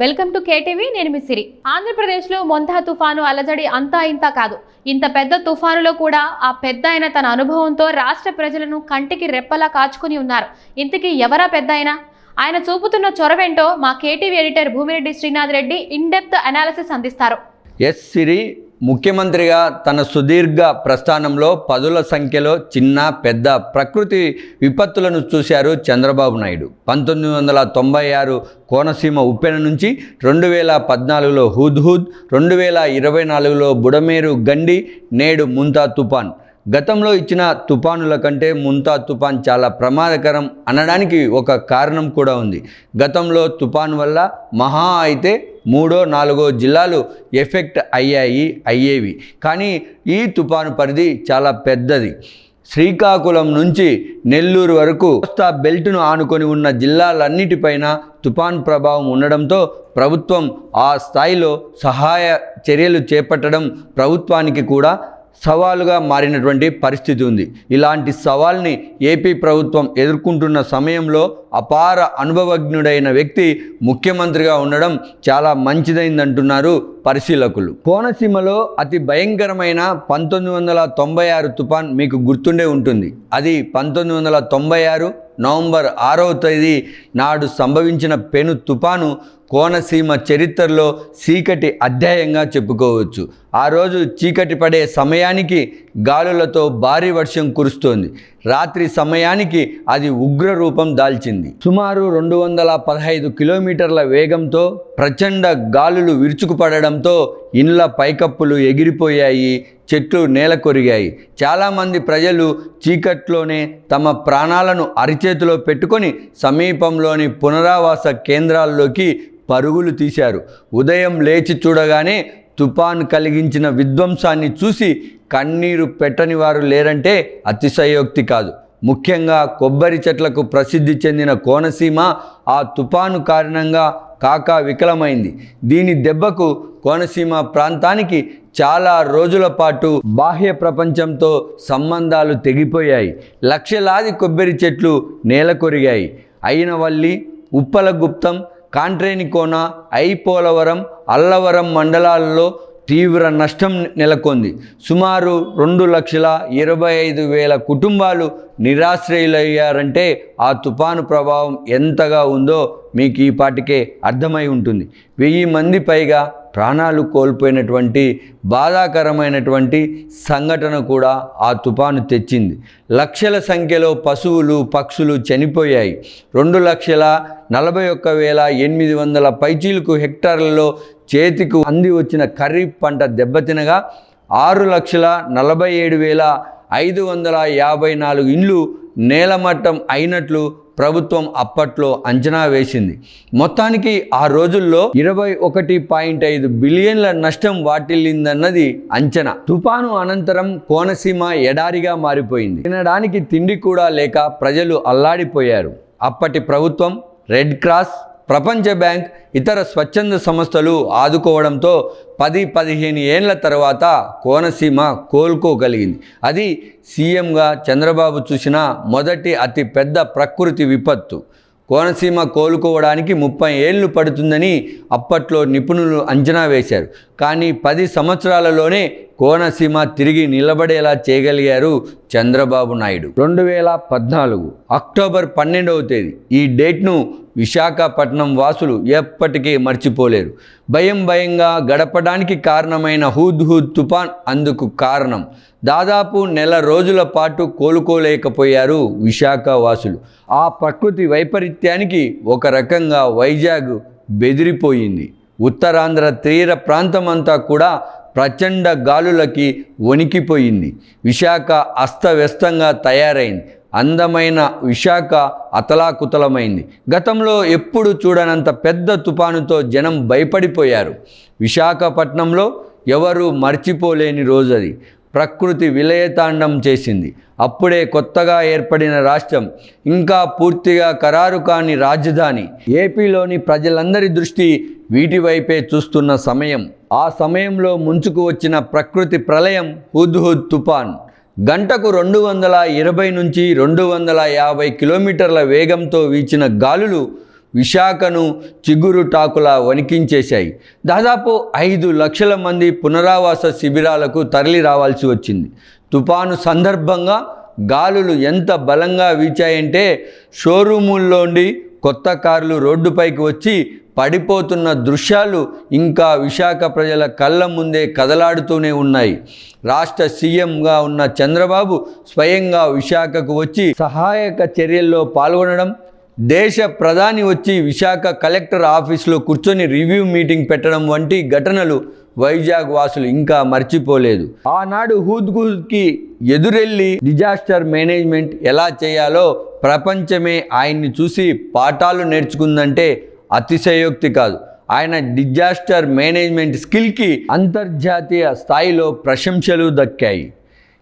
Welcome to KTV నేను మీ సిరి. ఆంధ్రప్రదేశ్లో మొంతా తుఫాను అలజడి అంతా ఇంత కాదు. ఇంత పెద్ద తుఫానులో కూడా ఆ పెద్ద ఆయన తన అనుభవంతో రాష్ట్ర ప్రజలను కంటికి రెప్పలా కాచుకుని ఉన్నారు. ఇంతకీ ఎవరా పెద్ద ఆయన? ఆయన చూపుతున్న చొరవేంటో మా KTV editor Bhumireddy Srinath Reddy in depth analysis అందిస్తారు. ఎస్ సిరి ముఖ్యమంత్రిగా తన సుదీర్ఘ ప్రస్థానంలో పదుల సంఖ్యలో చిన్న పెద్ద ప్రకృతి విపత్తులను చూశారు చంద్రబాబు నాయుడు. పంతొమ్మిది వందల తొంభై ఆరు కోనసీమ ఉప్పెన నుంచి రెండు వేల పద్నాలుగులో హుద్హుద్ రెండు వేల ఇరవై నాలుగులో బుడమేరు గండి నేడు ముంతా తుఫాన్. గతంలో ఇచ్చిన తుఫానుల కంటే ముంతా తుఫాన్ చాలా ప్రమాదకరం అనడానికి ఒక కారణం కూడా ఉంది. గతంలో తుఫాన్ వల్ల మహా అయితే మూడో నాలుగో జిల్లాలు ఎఫెక్ట్ అయ్యాయి అయ్యేవి. కానీ ఈ తుఫాను పరిధి చాలా పెద్దది. శ్రీకాకుళం నుంచి నెల్లూరు వరకు కోస్తా బెల్ట్ను ఆనుకొని ఉన్న జిల్లాలన్నిటిపైన తుఫాన్ ప్రభావం ఉండడంతో ప్రభుత్వం ఆ స్థాయిలో సహాయ చర్యలు చేపట్టడం ప్రభుత్వానికి కూడా సవాలుగా మారినటువంటి పరిస్థితి ఉంది. ఇలాంటి సవాల్ని ఏపీ ప్రభుత్వం ఎదుర్కొంటున్న సమయంలో అపార అనుభవజ్ఞుడైన వ్యక్తి ముఖ్యమంత్రిగా ఉండడం చాలా మంచిదైందంటున్నారు పరిశీలకులు. కోనసీమలో అతి భయంకరమైన పంతొమ్మిది వందల తొంభై ఆరు తుఫాన్ మీకు గుర్తుండే ఉంటుంది. అది పంతొమ్మిది వందల తొంభై ఆరు నవంబర్ ఆరవ తేదీ నాడు సంభవించిన పెను తుఫాను కోనసీమ చరిత్రలో చీకటి అధ్యాయంగా చెప్పుకోవచ్చు. ఆ రోజు చీకటి పడే సమయానికి గాలులతో భారీ వర్షం కురుస్తోంది. రాత్రి సమయానికి అది ఉగ్ర రూపం దాల్చింది. సుమారు రెండు వందల పదహైదు కిలోమీటర్ల వేగంతో ప్రచండ గాలులు విరుచుకుపడడం విరుచుకుపడడంతో ఇండ్ల పైకప్పులు ఎగిరిపోయాయి చెట్లు నేల కొరిగాయి. చాలామంది ప్రజలు చీకట్లోనే తమ ప్రాణాలను అరిచేతిలో పెట్టుకొని సమీపంలోని పునరావాస కేంద్రాల్లోకి పరుగులు తీశారు. ఉదయం లేచి చూడగానే తుఫాన్ కలిగించిన విధ్వంసాన్ని చూసి కన్నీరు పెట్టని వారు లేరంటే అతిశయోక్తి కాదు. ముఖ్యంగా కొబ్బరి చెట్లకు ప్రసిద్ధి చెందిన కోనసీమ ఆ తుఫాను కారణంగా కాక వికలమైంది. దీని దెబ్బకు కోనసీమ ప్రాంతానికి చాలా రోజుల పాటు బాహ్య ప్రపంచంతో సంబంధాలు తెగిపోయాయి. లక్షలాది కొబ్బరి చెట్లు నేల కొరిగాయి. అయినవల్లి ఉప్పలగుప్తం కాంట్రేనికోన ఐపోలవరం అల్లవరం మండలాల్లో తీవ్ర నష్టం నెలకొంది. సుమారు రెండు లక్షల ఇరవై ఐదు వేల కుటుంబాలు నిరాశ్రయులయ్యారంటే ఆ తుఫాను ప్రభావం ఎంతగా ఉందో మీకు ఈ పాటికే అర్థమై ఉంటుంది. వెయ్యి మంది పైగా ప్రాణాలు కోల్పోయినటువంటి బాధాకరమైనటువంటి సంఘటన కూడా ఆ తుఫాను తెచ్చింది. లక్షల సంఖ్యలో పశువులు పక్షులు చనిపోయాయి. రెండు లక్షల నలభై ఒక్క వేల ఎనిమిది వందల పైచీలకు హెక్టార్లలో చేతికి అంది వచ్చిన ఖరీఫ్ పంట దెబ్బతినగా ఆరు లక్షల నలభై ఏడు వేల ఐదు వందల యాభై నాలుగు ఇండ్లు నేలమట్టం అయినట్లు ప్రభుత్వం అప్పట్లో అంచనా వేసింది. మొత్తానికి ఆ రోజుల్లో ఇరవై ఒకటి పాయింట్ ఐదు బిలియన్ల నష్టం వాటిల్లిందన్నది అంచనా. తుఫాను అనంతరం కోనసీమ ఎడారిగా మారిపోయింది. తినడానికి తిండి కూడా లేక ప్రజలు అల్లాడిపోయారు. అప్పటి ప్రభుత్వం రెడ్ క్రాస్ ప్రపంచ బ్యాంక్ ఇతర స్వచ్ఛంద సంస్థలు ఆదుకోవడంతో పది పదిహేను ఏళ్ళ తర్వాత కోనసీమ కోలుకోగలిగింది. అది సీఎంగా చంద్రబాబు చూసిన మొదటి అతి పెద్ద ప్రకృతి విపత్తు. కోనసీమ కోలుకోవడానికి ముప్పై ఏళ్ళు పడుతుందని అప్పట్లో నిపుణులు అంచనా వేశారు. కానీ పది సంవత్సరాలలోనే కోనసీమ తిరిగి నిలబడేలా చేయగలిగారు చంద్రబాబు నాయుడు. రెండు వేల పద్నాలుగు అక్టోబర్ పన్నెండవ తేదీ ఈ డేట్ను విశాఖపట్నం వాసులు ఎప్పటికీ మర్చిపోలేరు. భయం భయంగా గడపడానికి కారణమైన హూద్ హూద్ తుఫాన్ అందుకు కారణం. దాదాపు నెల రోజుల పాటు కోలుకోలేకపోయారు విశాఖ వాసులు. ఆ ప్రకృతి వైపరీత్యానికి ఒక రకంగా వైజాగ్ బెదిరిపోయింది. ఉత్తరాంధ్ర తీర ప్రాంతమంతా కూడా ప్రచండ గాలులకి వణికిపోయింది. విశాఖ అస్తవ్యస్తంగా తయారైంది. అందమైన విశాఖ అతలాకుతలమైంది. గతంలో ఎప్పుడు చూడనంత పెద్ద తుపానుతో జనం భయపడిపోయారు. విశాఖపట్నంలో ఎవరు మర్చిపోలేని రోజు అది ప్రకృతి విలయతాండం చేసింది. అప్పుడే కొత్తగా ఏర్పడిన రాష్ట్రం ఇంకా పూర్తిగా ఖరారు కాని రాజధాని. ఏపీలోని ప్రజలందరి దృష్టి వీటి వైపే చూస్తున్న సమయం. ఆ సమయంలో ముంచుకు వచ్చిన ప్రకృతి ప్రళయం హుద్హుద్ తుఫాన్. గంటకు రెండు వందల ఇరవై నుంచి రెండు వందల యాభై కిలోమీటర్ల వేగంతో వీచిన గాలులు విశాఖను చిగురు టాకులా వణికించేశాయి. దాదాపు ఐదు లక్షల మంది పునరావాస శిబిరాలకు తరలి రావాల్సి వచ్చింది. తుపాను సందర్భంగా గాలులు ఎంత బలంగా వీచాయంటే షోరూముల్లోండి కొత్త కార్లు రోడ్డుపైకి వచ్చి పడిపోతున్న దృశ్యాలు ఇంకా విశాఖ ప్రజల కళ్ళ ముందే కదలాడుతూనే ఉన్నాయి. రాష్ట్ర సీఎంగా ఉన్న చంద్రబాబు స్వయంగా విశాఖకు వచ్చి సహాయక చర్యల్లో పాల్గొనడం దేశ ప్రధాని వచ్చి విశాఖ కలెక్టర్ ఆఫీసులో కూర్చొని రివ్యూ మీటింగ్ పెట్టడం వంటి ఘటనలు వైజాగ్ వాసులు ఇంకా మర్చిపోలేదు. ఆనాడు హూద్గూద్కి ఎదురెళ్ళి డిజాస్టర్ మేనేజ్మెంట్ ఎలా చేయాలో ప్రపంచమే ఆయన్ని చూసి పాఠాలు నేర్చుకుందంటే అతిశయోక్తి కాదు. ఆయన డిజాస్టర్ మేనేజ్మెంట్ స్కిల్కి అంతర్జాతీయ స్థాయిలో ప్రశంసలు దక్కాయి.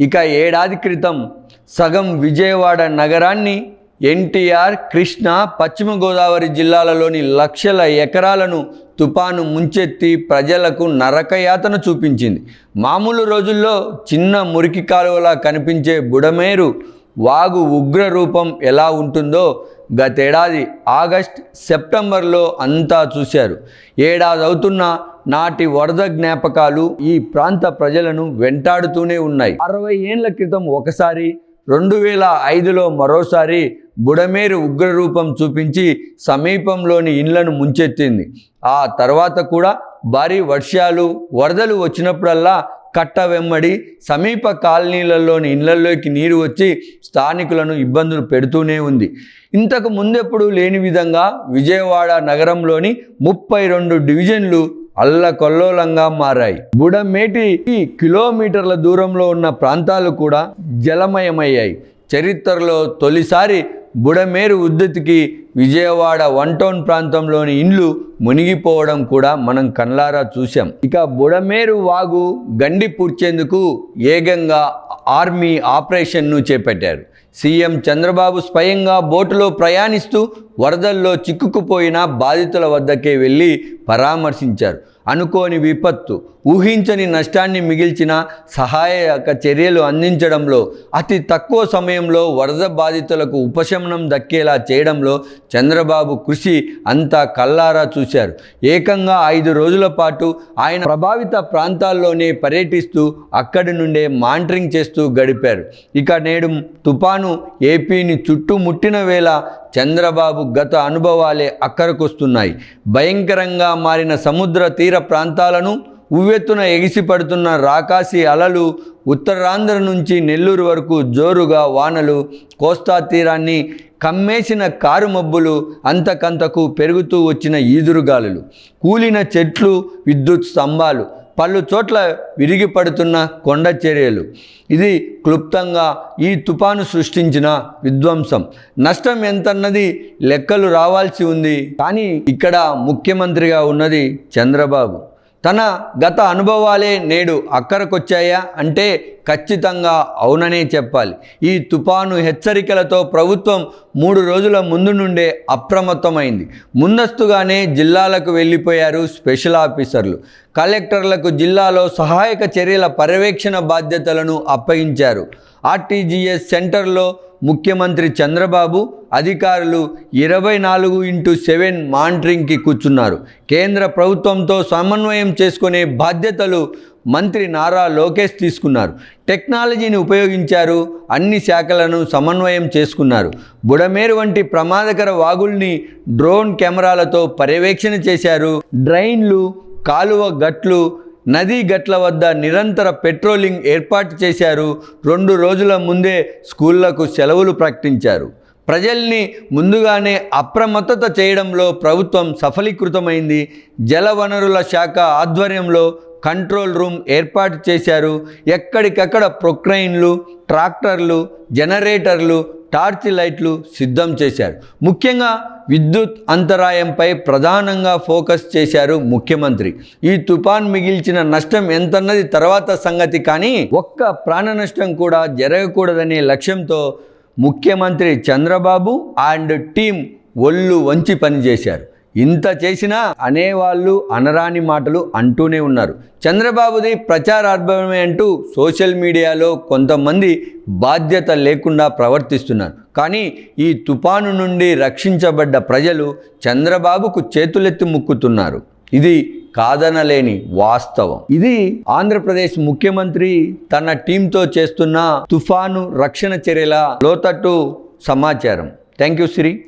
ఇక ఏడాది క్రితం సగం విజయవాడ నగరాన్ని ఎన్టీఆర్ కృష్ణ పశ్చిమ గోదావరి జిల్లాలలోని లక్షల ఎకరాలను తుపాను ముంచెత్తి ప్రజలకు నరకయాతన చూపించింది. మామూలు రోజుల్లో చిన్న మురికి కాలువలా కనిపించే బుడమేరు వాగు ఉగ్ర రూపం ఎలా ఉంటుందో గతేడాది ఆగస్ట్ సెప్టెంబర్లో అంతా చూశారు. ఏడాది అవుతున్న నాటి వరద జ్ఞాపకాలు ఈ ప్రాంత ప్రజలను వెంటాడుతూనే ఉన్నాయి. అరవై ఏళ్ళ క్రితం ఒకసారి రెండు వేల ఐదులో మరోసారి బుడమేరు ఉగ్రరూపం చూపించి సమీపంలోని ఇండ్లను ముంచెత్తింది. ఆ తర్వాత కూడా భారీ వర్షాలు వరదలు వచ్చినప్పుడల్లా కట్ట వెమ్మడి సమీప కాలనీలలోని ఇళ్ళలోకి నీరు వచ్చి స్థానికులను ఇబ్బందులు పెడుతూనే ఉంది. ఇంతకు ముందెప్పుడు లేని విధంగా విజయవాడ నగరంలోని ముప్పై రెండు డివిజన్లు అల్లకొల్లోలంగా మారాయి. బుడమేటి కిలోమీటర్ల దూరంలో ఉన్న ప్రాంతాలు కూడా జలమయమయ్యాయి. చరిత్రలో తొలిసారి బుడమేరు ఉద్ధతికి విజయవాడ వన్ టౌన్ ప్రాంతంలోని ఇండ్లు మునిగిపోవడం కూడా మనం కళ్ళారా చూశాం. ఇక బుడమేరు వాగు గండి పూడ్చేందుకు ఏకంగా ఆర్మీ ఆపరేషన్ను చేపట్టారు. సీఎం చంద్రబాబు స్వయంగా బోటులో ప్రయాణిస్తూ వరదల్లో చిక్కుకుపోయిన బాధితుల వద్దకే వెళ్ళి పరామర్శించారు. అనుకోని విపత్తు ఊహించని నష్టాన్ని మిగిల్చిన సహాయక చర్యలు అందించడంలో అతి తక్కువ సమయంలో వరద బాధితులకు ఉపశమనం దక్కేలా చేయడంలో చంద్రబాబు కృషి అంతా కల్లారా చూశారు. ఏకంగా ఐదు రోజుల పాటు ఆయన ప్రభావిత ప్రాంతాల్లోనే పర్యటిస్తూ అక్కడి నుండే మానిటరింగ్ చేస్తూ గడిపారు. ఇక నేడు తుపాను ఏపీని చుట్టుముట్టిన వేళ చంద్రబాబు గత అనుభవాలే అక్కరకొస్తున్నాయి. భయంకరంగా మారిన సముద్ర తీర ప్రాంతాలను ఉవ్వెత్తున ఎగిసిపడుతున్న రాకాసి అలలు ఉత్తరాంధ్ర నుంచి నెల్లూరు వరకు జోరుగా వానలు కోస్తా తీరాన్ని కమ్మేసిన కారు మబ్బులు అంతకంతకు పెరుగుతూ వచ్చిన ఈదురుగాలులు. కూలిన చెట్లు విద్యుత్ స్తంభాలు పలు చోట్ల విరిగిపడుతున్న కొండ చర్యలు. ఇది క్లుప్తంగా ఈ తుపాను సృష్టించిన విధ్వంసం. నష్టం ఎంతన్నది లెక్కలు రావాల్సి ఉంది. కానీ ఇక్కడ ముఖ్యమంత్రిగా ఉన్నది చంద్రబాబు. తన గత అనుభవాలే నేడు అక్కరకొచ్చాయా అంటే ఖచ్చితంగా అవుననే చెప్పాలి. ఈ తుపాను హెచ్చరికలతో ప్రభుత్వం మూడు రోజుల ముందు నుండే అప్రమత్తమైంది. ముందస్తుగానే జిల్లాలకు వెళ్ళిపోయారు స్పెషల్ ఆఫీసర్లు. కలెక్టర్లకు జిల్లాలో సహాయక చర్యల పర్యవేక్షణ బాధ్యతలను అప్పగించారు. ఆర్టీజీఎస్ సెంటర్లో ముఖ్యమంత్రి చంద్రబాబు అధికారులు ఇరవై నాలుగు ఇంటూ సెవెన్ మానిటరింగ్కి కూర్చున్నారు. కేంద్ర ప్రభుత్వంతో సమన్వయం చేసుకునే బాధ్యతలు మంత్రి నారా లోకేష్ తీసుకున్నారు. టెక్నాలజీని ఉపయోగించారు అన్ని శాఖలను సమన్వయం చేసుకున్నారు. బుడమేరు వంటి ప్రమాదకర వాగుల్ని డ్రోన్ కెమెరాలతో పర్యవేక్షణ చేశారు. డ్రైన్లు కాలువ గట్లు నదీ గట్ల వద్ద నిరంతర పెట్రోలింగ్ ఏర్పాటు చేశారు. రెండు రోజుల ముందే స్కూళ్ళకు సెలవులు ప్రకటించారు. ప్రజల్ని ముందుగానే అప్రమత్తత చేయడంలో ప్రభుత్వం సఫలీకృతమైంది. జలవనరుల శాఖ ఆధ్వర్యంలో కంట్రోల్ రూమ్ ఏర్పాటు చేశారు. ఎక్కడికక్కడ ప్రొక్రైన్లు ట్రాక్టర్లు జనరేటర్లు టార్చ్ లైట్లు సిద్ధం చేశారు. ముఖ్యంగా విద్యుత్ అంతరాయంపై ప్రధానంగా ఫోకస్ చేశారు ముఖ్యమంత్రి. ఈ తుఫాన్ మిగిల్చిన నష్టం ఎంతన్నది తర్వాత సంగతి కానీ ఒక్క ప్రాణ నష్టం కూడా జరగకూడదనే లక్ష్యంతో ముఖ్యమంత్రి చంద్రబాబు అండ్ టీం ఒళ్ళు వంచి పనిచేశారు. ఇంత చేసినా అనేవాళ్ళు అనరాని మాటలు అంటూనే ఉన్నారు. చంద్రబాబుది ప్రచారార్భమే అంటూ సోషల్ మీడియాలో కొంతమంది బాధ్యత లేకుండా ప్రవర్తిస్తున్నారు. కానీ ఈ తుపాను నుండి రక్షించబడ్డ ప్రజలు చంద్రబాబుకు చేతులెత్తి ముక్కుతున్నారు. ఇది కాదనలేని వాస్తవం. ఇది ఆంధ్రప్రదేశ్ ముఖ్యమంత్రి తన టీంతో చేస్తున్న తుఫాను రక్షణ చర్యల లోతట్టు సమాచారం. Thank you Shri